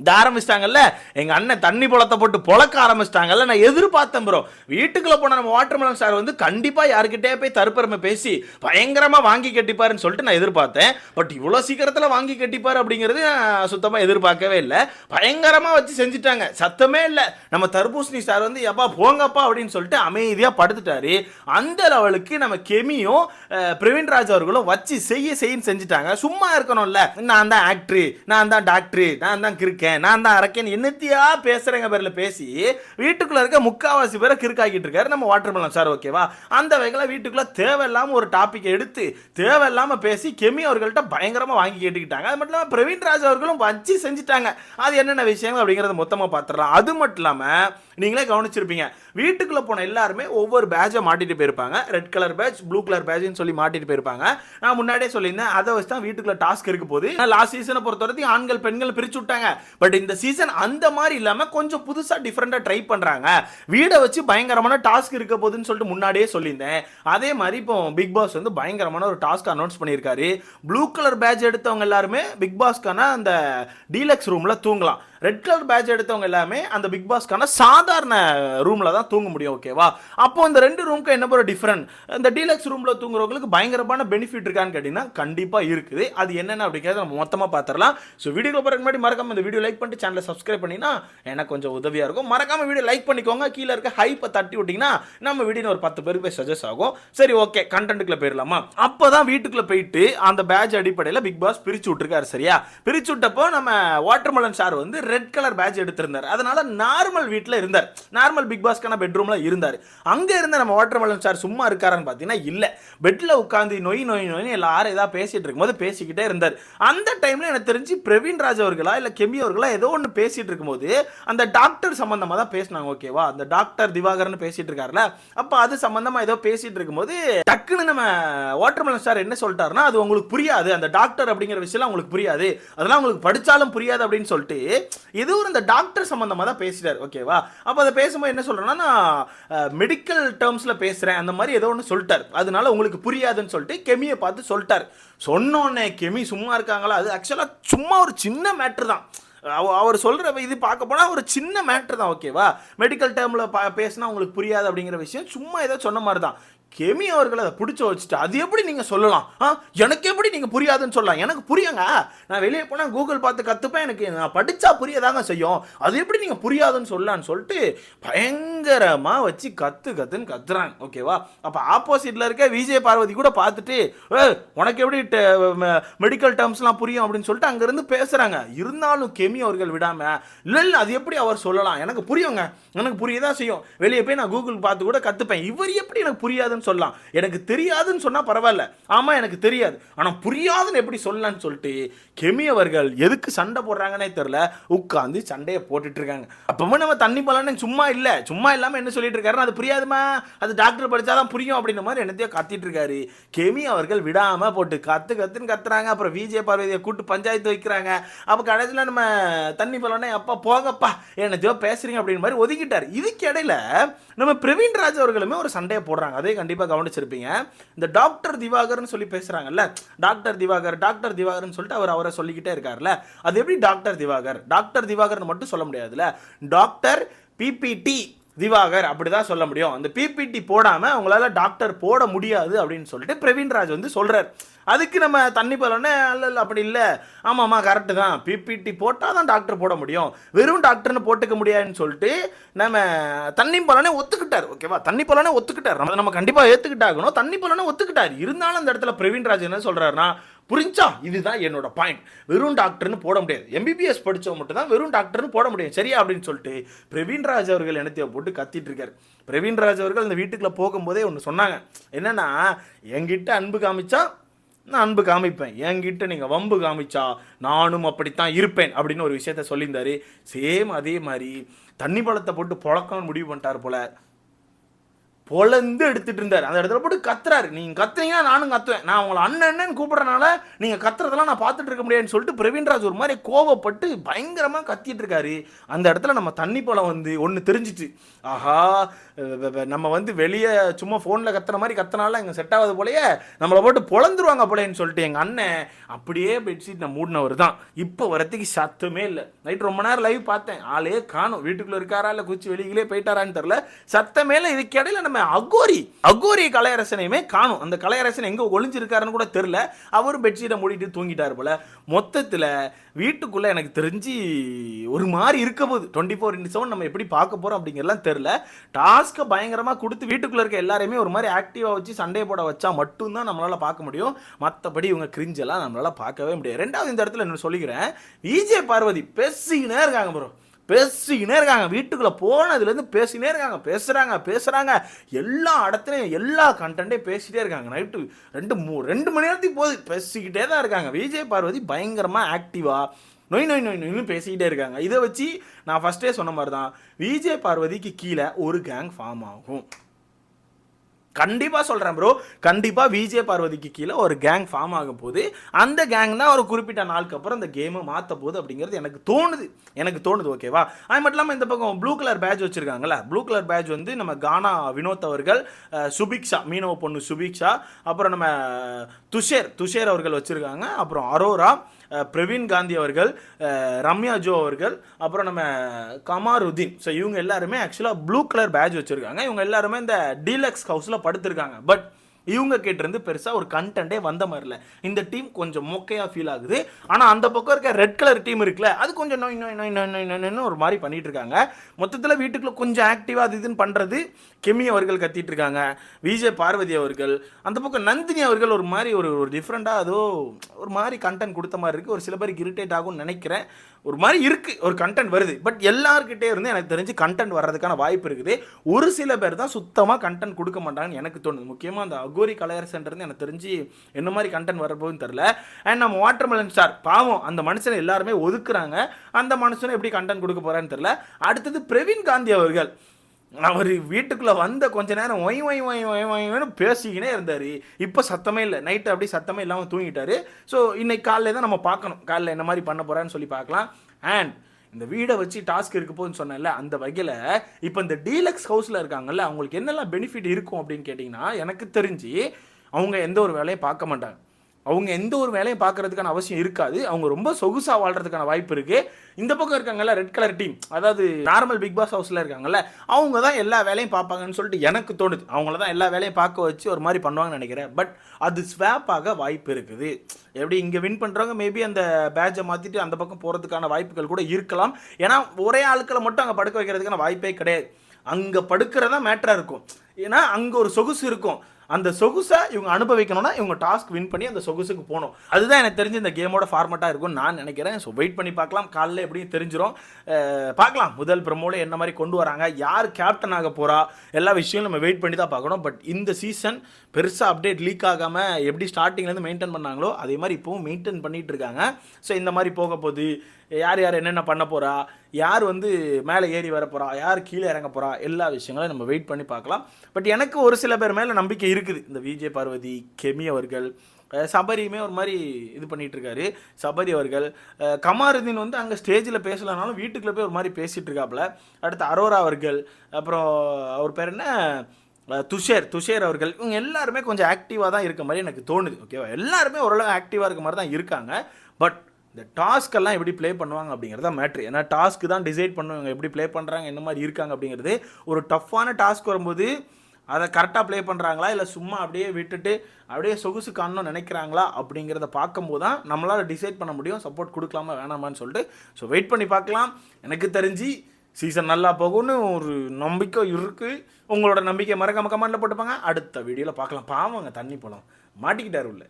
இந்த ஆரம்பிச்சிட்டாங்கல்ல? எங்கள் அண்ணன் தண்ணி புலத்தை போட்டு பொழக்க ஆரம்பிச்சிட்டாங்கல்ல? நான் எதிர்பார்த்தேன் ப்ரோ வீட்டுக்குள்ளே போன நம்ம வாட்டர்மெலன் சார் வந்து கண்டிப்பாக யாருக்கிட்டே போய் தருப்பெருமை பேசி பயங்கரமாக வாங்கி கட்டிப்பாருன்னு சொல்லிட்டு நான் எதிர்பார்த்தேன். பட் இவ்வளோ சீக்கிரத்தில் வாங்கி கட்டிப்பார் அப்படிங்கிறது நான் சுத்தமாக எதிர்பார்க்கவே இல்லை. பயங்கரமாக வச்சு செஞ்சுட்டாங்க. சத்தமே இல்லை. நம்ம தர்பூசணி சார் வந்து எப்பா போங்கப்பா அப்படின்னு சொல்லிட்டு அமைதியாக படுத்துட்டாரு. அந்த லெவலுக்கு நம்ம கெமியும் பிரவீன் ராஜ் அவர்களும் வச்சு செய்ய செய்யன்னு செஞ்சுட்டாங்க. சும்மா இருக்கணும்ல. நான் தான் ஆக்ட்ரு நான் தான் டாக்டரு நான் தான் அரைக்கேன் நான் தான் அரைக்கேன். என்னத்தியா பேசுறேங்க பேரில் பேசி வீட்டுக்குள்ளே இருக்க முக்காவாசி பேரை கிறுக்காக்கிட்டு இருக்காரு. நம்ம வாட்டர் மெலன் சார் ஓகேவா அந்த வகையில் வீட்டுக்குள்ள தேவையில்லாமல் ஒரு டாப்பிக்கை எடுத்து தேவையில்லாம பேசி கெமி அவர்கள்ட்ட பயங்கரமாக வாங்கி கேட்டுக்கிட்டாங்க. அது மட்டும் இல்லாமல் பிரவீன் ராஜ் அவர்களும் வச்சு செஞ்சுட்டாங்க. அது என்னென்ன விஷயங்கள் அப்படிங்கிறத மொத்தமாக பார்த்துடலாம் அது மட்டும் இல்லாமல் நீங்களே கவனிச்சிருப்பீங்க. வீட்டுக்குள்ளே போன எல்லாருமே ஒவ்வொரு பேட்சை மாட்டிட்டு போயிருப்பாங்க. Red colour patch blue colour பேட்ச்னு சொல்லி மாட்டிட்டு போயிருப்பாங்க. நான் முன்னாடியே சொல்லியிருந்தேன். அதை வச்சு தான் வீட்டுக்குள்ள டாஸ்க் இருக்க போது லாஸ்ட் சீசனை பொறுத்த வரைக்கும் ஆண்கள் பெண்கள் பிரிச்சு விட்டாங்க. பட் இந்த சீசன் அந்த மாதிரி இல்லாமல் கொஞ்சம் புதுசாக டிஃப்ரெண்ட்டாக ட்ரை பண்ணுறாங்க வீடை வச்சு பயங்கரமான டாஸ்க் இருக்க போகுதுன்னு சொல்லிட்டு முன்னாடியே சொல்லியிருந்தேன். அதே மாதிரி இப்போ பிக் பாஸ் வந்து பயங்கரமான ஒரு டாஸ்க் அனௌன்ஸ் பண்ணியிருக்காரு. ப்ளூ கலர் பேட்ச் எடுத்தவங்க எல்லாருமே பிக் பாஸ்க்கான அந்த டீலக்ஸ் ரூமில் தூங்கலாம். ரெட் கலர் பேட்ச் எடுத்தவங்க எல்லாமே அந்த பிக் பாஸ்க்கான சாதாரண ரூமில் தான் தூங்க முடியும் ஓகேவா அப்போ இந்த ரெண்டு ரூமுக்கு என்ன போகிற டிஃப்ரெண்ட் இந்த டீலக்ஸ் ரூமில் தூங்குறவங்களுக்கு பயங்கரமான பெனிஃபிட் இருக்கான்னு கேட்டிங்கன்னா கண்டிப்பாக இருக்குது. அது என்னென்ன அப்படிங்கிறத நம்ம மொத்தமாக பார்த்துடலாம் ஸோ வீடியோ போகிறதுக்கு முன்னாடி மறக்காம இந்த வீடியோ லைக் பண்ணிட்டு சேனலை சப்ஸ்கிரைப் பண்ணினா எனக்கு கொஞ்சம் உதவியாக இருக்கும். மறக்காம வீடியோ லைக் பண்ணிக்கோங்க. கீழே இருக்க ஹைப்பை தட்டி விட்டிங்கன்னா நம்ம வீடியோ ஒரு பத்து பேருக்கு போய் சஜஸ்ட் ஆகும். சரி ஓகே கண்டென்ட்டுக்குள்ள போயிடலாமா அப்போ தான் வீட்டுக்குள்ளே போயிட்டு அந்த பேட்ச் அடிப்படையில் பிக் பாஸ் பிரிச்சு விட்டுருக்காரு சரியா? பிரிச்சு விட்டப்போ நம்ம வாட்டர்மெலன் சார் வந்து ரெட் கலர் பேட்ச் எடுத்திருந்தார். அதனால நார்மல் வீட்டில் இருந்தார். நார்மல் பிக் பாஸ்க்கான பெட்ரூம்ல இருந்தார். அங்கே இருந்த நம்ம வாட்டர்மெலன் சார் சும்மா இருக்காரான்னு பார்த்தீங்கன்னா இல்லை. பெட்டில் உட்காந்து நொய் நொய் நொய்னு எல்லாரும் ஏதாவது பேசிட்டு இருக்கும்போது பேசிக்கிட்டே இருந்தார். அந்த டைம்ல எனக்கு தெரிஞ்சு பிரவீன் ராஜ் அவர்களா இல்லை கெமி அவர்களா ஏதோ ஒன்று பேசிட்டு இருக்கும்போது அந்த டாக்டர் சம்மந்தமாக தான் பேசினாங்க ஓகேவா அந்த டாக்டர் திவாகர்னு பேசிட்டு இருக்காருல்ல? அப்போ அது சம்மந்தமாக ஏதோ பேசிட்டு இருக்கும்போது டக்குன்னு நம்ம வாட்டர்மெலன் சார் என்ன சொல்லிட்டாருன்னா அது உங்களுக்கு புரியாது. அந்த டாக்டர் அப்படிங்கிற விஷயம் உங்களுக்கு புரியாது. அதெல்லாம் உங்களுக்கு படித்தாலும் புரியாது அப்படின்னு சொல்லிட்டு ஏதோ ஒரு டாக்டர் சம்மந்தமாக தான் பேசிட்டார் ஓகேவா அப்போ அதை பேசும்போது என்ன சொல்றேன்னா நான் மெடிக்கல் டேர்ம்ஸ்ல பேசுறேன் அந்த மாதிரி ஏதோ ஒன்று சொல்லிட்டார். அதனால உங்களுக்கு புரியாதுன்னு சொல்லிட்டு கெமியை பார்த்து சொல்லிட்டார். சொன்னோன்னே கெமி சும்மா இருக்காங்களா? அது ஆக்சுவலாக சும்மா ஒரு சின்ன மேட்ரு தான். அவர் சொல்ற இது பார்க்க போனால் ஒரு சின்ன மேட்ரு தான் ஓகேவா மெடிக்கல் டேர்மில் பா பேசினா உங்களுக்கு புரியாது அப்படிங்கிற விஷயம் சும்மா ஏதோ சொன்ன மாதிரி தான். கெமி அவர்கள் அதை பிடிச்சி வச்சுட்டு அது எப்படி நீங்கள் சொல்லலாம்? ஆ எனக்கு எப்படி நீங்கள் புரியாதுன்னு சொல்லலாம்? எனக்கு புரியுங்க. நான் வெளியே போனால் கூகுள் பார்த்து கற்றுப்பேன் எனக்கு நான் படித்தா புரியதாங்க செய்யும். அது எப்படி நீங்கள் புரியாதுன்னு சொல்லலாம்னு சொல்லிட்டு பயங்கரமாக வச்சு கற்று கற்றுன்னு கத்துறாங்க. ஓகேவா அப்போ ஆப்போசிட்டில் இருக்க விஜய் பார்வதி கூட பார்த்துட்டு உனக்கு எப்படி மெடிக்கல் டேர்ம்ஸ்லாம் புரியும்? அப்படின்னு சொல்லிட்டு அங்கேருந்து பேசுகிறாங்க இருந்தாலும் கெமி அவர்கள் விடாமல் இல்லை இல்லை அது எப்படி அவர் சொல்லலாம்? எனக்கு புரியுங்க. எனக்கு புரியதான் செய்யும். வெளியே போய் நான் கூகுள் பார்த்து கூட கற்றுப்பேன் இவர் எப்படி எனக்கு புரியாதுன்னு சொல்லலாம். எனக்கு தெரியாதுன்னு சொன்னா பரவாயில்ல. ஆமா எனக்கு தெரியாது. ஆனா புரியாதுன்னு எப்படி சொல்லலாம்னு சொல்லிட்டு கெமி அவர்கள் எதுக்கு சண்டை போடுறாங்கன்னே தெரியல. உட்காந்து சண்டையை போட்டுட்டு இருக்காங்க அப்பவுமே நம்ம தண்ணி பலன்னு சும்மா இல்ல. சும்மா இல்லாம என்ன சொல்லிட்டு இருக்காருன்னா அது புரியாதுமா அது டாக்டர் படிச்சாதான் புரியும் அப்படின்ற மாதிரி என்னத்தையோ கத்திட்டு இருக்காரு. கெமி அவர்கள் விடாம போட்டு கத்து கத்துன்னு கத்துறாங்க. அப்புறம் விஜய பார்வதியை கூட்டு பஞ்சாயத்து வைக்கிறாங்க. அப்போ கடைசியில் நம்ம தண்ணி பலனே அப்பா போகப்பா என்னத்தையோ பேசுறீங்க அப்படின்னு மாதிரி ஒதுக்கிட்டார். இதுக்கு இடையில நம்ம பிரவீன் ராஜ் அவர்களுமே ஒரு சண்டையை போடுறாங்க. அதே கண்டிப்பாக கவனிச்சிருப்பீங்க. இந்த டாக்டர் திவாகர்னு சொல்லி பேசுறாங்கல்ல டாக்டர் திவாகர் டாக்டர் திவாகர்னு சொல்லிட்டு அவர் அவரை சொல்லிக்கிட்டே இருக்கார்ல அது எப்படி டாக்டர் திவாகர்? டாக்டர் திவாகர்னு மட்டும் சொல்ல முடியாதுல்ல. டாக்டர் பிபிடி திவாகர் அப்படிதான் சொல்ல முடியும். அந்த பிபிடி போடாமல் அவங்களால டாக்டர் போட முடியாது அப்படின்னு சொல்லிட்டு பிரவீன் ராஜ் வந்து சொல்றார். அதுக்கு நம்ம தண்ணி போலோன்னே இல்லை இல்லை அப்படி இல்லை. ஆமாம்மா கரெக்டு தான். பிபிடி போட்டால் தான் டாக்டர் போட முடியும். வெறும் டாக்டர்னு போட்டுக்க முடியாதுன்னு சொல்லிட்டு நம்ம தண்ணி போலனே ஒத்துக்கிட்டார். ஓகேவா தண்ணி போலனே ஒத்துக்கிட்டார். நம்ம நம்ம கண்டிப்பாக ஏற்றுக்கிட்டாகணும் தண்ணி போலனே ஒத்துக்கிட்டார். இருந்தாலும் அந்த இடத்துல பிரவீன் ராஜ் என்ன சொல்கிறாருன்னா புரிஞ்சா? இதுதான் என்னோட பாயிண்ட் வெறும் டாக்டர்னு போட முடியாது. எம்பிபிஎஸ் படித்தவங்க மட்டும் தான் வெறும் டாக்டர்னு போட முடியும். சரியா? அப்படின்னு சொல்லிட்டு பிரவீன் ராஜ் அவர்கள் என்னத்தையோ போட்டு கத்திட்டு இருக்காரு. பிரவீன் ராஜ் அவர்கள் இந்த வீட்டுக்குள்ளே போகும்போதே ஒன்று சொன்னாங்க. என்னன்னா என்கிட்ட அன்பு காமிச்சா நான் அன்பு காமிப்பேன். என்கிட்ட நீங்கள் வம்பு காமிச்சா நானும் அப்படித்தான் இருப்பேன் அப்படின்னு ஒரு விஷயத்த சொல்லியிருந்தாரு. சேம் அதே மாதிரி தண்ணி பழத்தை போட்டு புழக்கம்னு முடிவு பண்ணிட்டார் போல. பொலந்து எடுத்துட்டு இருந்தார் அந்த இடத்துல போட்டு கத்துறாரு. நீங்க கத்துறீங்கன்னா நானும் கத்துவேன். நான் உங்களை அண்ணன்னு கூப்பிட்றனால நீங்கள் நீங்க கத்துறதெல்லாம் நான் பார்த்துட்டு இருக்க முடியாதுன்னு சொல்லிட்டு பிரவீன்ராஜ் ஒரு மாதிரி கோவப்பட்டு பயங்கரமா கத்திட்டு இருக்காரு அந்த இடத்துல நம்ம தண்ணி பழம் வந்து ஒன்று தெரிஞ்சிச்சு. ஆஹா நம்ம வந்து வெளியே சும்மா ஃபோனில் கத்துற மாதிரி கத்தனால எங்கள் செட் ஆகாது போலயே நம்மளை போட்டு பொழந்துருவாங்க போலேன்னு சொல்லிட்டு எங்கள் அண்ணன் அப்படியே பெட்ஷீட் நான் மூடினவர் தான். இப்போ வரத்துக்கு சத்தமே இல்லை. நைட் ரொம்ப நேரம் லைவ் பார்த்தேன். ஆளே காணும். வீட்டுக்குள்ளே இருக்காரா இல்லை குச்சி வெளியிலே போயிட்டாரான்னு தெரில சத்தமே இல்லை. இதுக்கு இடையில நம்ம அகோரி அகோரி கலையரசனையுமே காணும். அந்த கலையரசன் எங்கே ஒளிஞ்சிருக்காருன்னு கூட தெரில அவரும் பெட்ஷீட்டை மூடிட்டு தூங்கிட்டார் போல. மொத்தத்தில் வீட்டுக்குள்ளே எனக்கு தெரிஞ்சு ஒரு மாதிரி இருக்க போகுது. டுவெண்ட்டி ஃபோர் இன்ட்டு செவன் நம்ம எப்படி பார்க்க போகிறோம் அப்படிங்கிறலாம் தெரில டாஸ்க்கை பயங்கரமாக கொடுத்து வீட்டுக்குள்ளே இருக்க எல்லாரையுமே ஒரு மாதிரி ஆக்டிவாக வச்சு சண்டே போட வச்சா மட்டும்தான் நம்மளால் பார்க்க முடியும். மற்றபடி இவங்க கிரிஞ்செல்லாம் நம்மளால் பார்க்கவே முடியாது. ரெண்டாவது இந்த இடத்துல என்ன சொல்லிக்கிறேன். விஜய் பார்வதி பேசிக்கினே இருக்காங்க ப்ரோ பேசிக்கினே இருக்காங்க. வீட்டுக்குள்ளே போனதுலேருந்து பேசினே இருக்காங்க. பேசுகிறாங்க பேசுகிறாங்க எல்லா இடத்துலையும் எல்லா கண்டென்ட்டையும் பேசிகிட்டே இருக்காங்க. நைட்டு ரெண்டு மூ ரெண்டு மணி நேரத்துக்கு போகுது பேசிக்கிட்டே தான் இருக்காங்க. விஜய் பார்வதி பயங்கரமாக ஆக்டிவாக நொய் நொய் நொய் நொய்னு பேசிக்கிட்டே இருக்காங்க. இதை வச்சு நான் ஃபஸ்ட்டே சொன்ன மாதிரி தான் விஜய் பார்வதிக்கு கீழே ஒரு கேங் ஃபார்ம் ஆகும். கண்டிப்பாக சொல்கிறேன் ப்ரோ கண்டிப்பாக விஜய் பார்வதிக்கு கீழே ஒரு கேங் ஃபார்ம் ஆக போகுது அந்த கேங் தான் ஒரு குறிப்பிட்ட நாளுக்கு அப்புறம் அந்த கேமை மாற்ற போகுது அப்படிங்கிறது எனக்கு தோணுது. எனக்கு தோணுது ஓகேவா அது மட்டும் இல்லாமல் இந்த பக்கம் ப்ளூ கலர் பேட்ச் வச்சுருக்காங்கல்ல ப்ளூ கலர் பேட்ச் வந்து நம்ம கானா வினோத் அவர்கள் சுபிக்ஷா மீனவ பொண்ணு சுபிக்ஷா அப்புறம் நம்ம துஷேர் துஷேர் அவர்கள் வச்சுருக்காங்க அப்புறம் அரோரா பிரவீன் காந்தி அவர்கள் ரம்யா ஜோ அவர்கள் அப்புறம் நம்ம கமாருதீன். ஸோ இவங்க எல்லாருமே ஆக்சுவலாக ப்ளூ கலர் பேட்ச் வச்சுருக்காங்க. இவங்க எல்லாருமே இந்த டீலக்ஸ் ஹவுஸில் படுத்திருக்காங்க. பட் இவங்க கிட்டேருந்து பெருசாக ஒரு கண்டென்ட்டே வந்த மாதிரி இல்லை. இந்த டீம் கொஞ்சம் மொக்கையாக ஃபீல் ஆகுது. ஆனால் அந்த பக்கம் இருக்க ரெட் கலர் டீம் இருக்குல்ல அது கொஞ்சம் நோய் நோய் நோய் நோய் நோய் நோய்னு ஒரு மாதிரி பண்ணிட்டு இருக்காங்க. மொத்தத்தில் வீட்டுக்குள்ளே கொஞ்சம் ஆக்டிவாக அது இதுன்னு பண்ணுறது கெமி அவர்கள் கத்திட்டு இருக்காங்க. விஜய் பார்வதி அவர்கள் அந்த பக்கம் நந்தினி அவர்கள் ஒரு மாதிரி ஒரு ஒரு டிஃப்ரெண்ட்டாக அதோ ஒரு மாதிரி கண்டென்ட் கொடுத்த மாதிரி இருக்குது ஒரு சில பேருக்கு இரிட்டேட் ஆகும்னு நினைக்கிறேன். ஒரு மாதிரி இருக்குது ஒரு கண்டென்ட் வருது. பட் எல்லாருக்கிட்டே இருந்து எனக்கு தெரிஞ்சு கண்டென்ட் வர்றதுக்கான வாய்ப்பு இருக்குது. ஒரு சில பேர் தான் சுத்தமாக கண்டென்ட் கொடுக்க மாட்டாங்கன்னு எனக்கு தோணுது. முக்கியமாக அந்த அகோரி கலையரசன்றது எனக்கு தெரிஞ்சு என்ன மாதிரி கண்டென்ட் வரப்போகுதுன்னு தெரில அண்ட் நம்ம வாட்டர்மெலன் ஸ்டார் பாவம் அந்த மனுஷனை எல்லாருமே ஒதுக்குறாங்க. அந்த மனுஷனை எப்படி கண்டென்ட் கொடுக்க போகிறான்னு தெரில அடுத்தது பிரவீன் காந்தி அவர்கள். அவர் வீட்டுக்குள்ளே வந்த கொஞ்ச நேரம் ஒய் ஒய் ஒய் ஒய் ஒய்னு பேசிக்கினே இருந்தார். இப்போ சத்தமே இல்லை. நைட்டு அப்படியே சத்தமே இல்லாமல் தூங்கிட்டாரு. ஸோ இன்னைக்கு காலையில் தான் நம்ம பார்க்கணும். காலையில் என்ன மாதிரி பண்ண போகிறான்னு சொல்லி பார்க்கலாம். அண்ட் இந்த வீடை வச்சு டாஸ்க் இருக்க போகுதுன்னு சொன்னேன்ல அந்த வகையில் இப்போ இந்த டீலக்ஸ் ஹவுஸில் இருக்காங்கல்ல அவங்களுக்கு என்னெல்லாம் பெனிஃபிட் இருக்கும் அப்படின்னு கேட்டிங்கன்னா எனக்கு தெரிஞ்சு அவங்க எந்த ஒரு வேலையும் பார்க்க மாட்டாங்க. அவங்க எந்த ஒரு வேலையும் பார்க்கறதுக்கான அவசியம் இருக்காது. அவங்க ரொம்ப சொகுசா வாழ்றதுக்கான வாய்ப்பு இருக்கு. இந்த பக்கம் இருக்காங்கல்ல ரெட் கலர் டீம் அதாவது நார்மல் பிக் பாஸ் ஹவுஸ்ல இருக்காங்கல்ல அவங்க தான் எல்லா வேலையும் பார்ப்பாங்கன்னு சொல்லிட்டு எனக்கு தோணுது. அவங்கள தான் எல்லா வேலையும் பார்க்க வச்சு ஒரு மாதிரி பண்ணுவாங்கன்னு நினைக்கிறேன். பட் அது ஸ்வாப் ஆக வாய்ப்பு இருக்குது. எப்படி இங்கே வின் பண்ணுறவங்க மேபி அந்த பேட்சை மாற்றிட்டு அந்த பக்கம் போகிறதுக்கான வாய்ப்புகள் கூட இருக்கலாம். ஏன்னா ஒரே ஆட்களை மட்டும் அங்கே படுக்க வைக்கிறதுக்கான வாய்ப்பே கிடையாது. அங்கே படுக்கிறதா மேட்டராக இருக்கும். ஏன்னா அங்கே ஒரு சொகுசு இருக்கும். அந்த சொகுசை இவங்க அனுபவிக்கணும்னா இவங்க டாஸ்க் வின் பண்ணி அந்த சொகுசுக்கு போகணும். அதுதான் எனக்கு தெரிஞ்சு இந்த கேமோட ஃபார்மட்டாக இருக்கும்னு நான் நினைக்கிறேன். ஸோ வெயிட் பண்ணி பார்க்கலாம். காலைல எப்படியும் தெரிஞ்சிடும் பார்க்கலாம். முதல் ப்ரமோல என்ன மாதிரி கொண்டு வராங்க யார் கேப்டன் ஆக போகிறா எல்லா விஷயங்களும் நம்ம வெயிட் பண்ணி தான் பார்க்கணும். பட் இந்த சீசன் பெருசாக அப்டேட் லீக் ஆகாமல் எப்படி ஸ்டார்டிங்லேருந்து மெயின்டைன் பண்ணாங்களோ அதே மாதிரி இப்போவும் மெயின்டைன் பண்ணிகிட்டு இருக்காங்க. ஸோ இந்த மாதிரி போக போகுது. யார் யார் என்னென்ன பண்ண போகிறா யார் வந்து மேலே ஏறி வர போகிறா யார் கீழே இறங்க போகிறா எல்லா விஷயங்களையும் நம்ம வெயிட் பண்ணி பார்க்கலாம். பட் எனக்கு ஒரு சில பேர் மேலே நம்பிக்கை இருக்குது. இந்த விஜய் பார்வதி கெமி அவர்கள் சபரியுமே ஒரு மாதிரி இது பண்ணிகிட்ருக்காரு சபரி அவர்கள் கமாருதீன் வந்து அங்கே ஸ்டேஜில் பேசலனாலும் வீட்டுக்குள்ளே போய் ஒரு மாதிரி பேசிகிட்டு இருக்காப்புல. அடுத்து அரோரா அவர்கள் அப்புறம் அவர் பேர் என்ன? துஷேர் துஷேர் அவர்கள். இவங்க எல்லாருமே கொஞ்சம் ஆக்டிவாக தான் இருக்க மாதிரி எனக்கு தோணுது. ஓகேவா எல்லாருமே ஓரளவு ஆக்டிவாக இருக்க மாதிரி தான் இருக்காங்க. பட் இந்த டாஸ்க் எல்லாம் எப்படி ப்ளே பண்ணுவாங்க அப்படிங்கிறது தான் மேட்ரு ஏன்னா டாஸ்க்கு தான் டிசைட் பண்ணுவாங்க எப்படி ப்ளே பண்ணுறாங்க என்ன மாதிரி இருக்காங்க அப்படிங்கிறது. ஒரு டஃப்பான டாஸ்க் வரும்போது அதை கரெக்டாக ப்ளே பண்ணுறாங்களா இல்லை சும்மா அப்படியே விட்டுட்டு அப்படியே சொகுசு காணணும்னு நினைக்கிறாங்களா? அப்படிங்கிறத பார்க்கும்போது தான் நம்மளால் டிசைட் பண்ண முடியும். சப்போர்ட் கொடுக்கலாமா வேணாமான்னு சொல்லிட்டு. ஸோ வெயிட் பண்ணி பார்க்கலாம். எனக்கு தெரிஞ்சு சீசன் நல்லா போகும்னு ஒரு நம்பிக்கை இருக்குது உங்களோட நம்பிக்கை மறக்காம கமெண்டில் போட்டுப்பாங்க. அடுத்த வீடியோவில் பார்க்கலாம். பாவங்க தண்ணி போலாம். மாட்டிக்கிட்டார் உள்ள.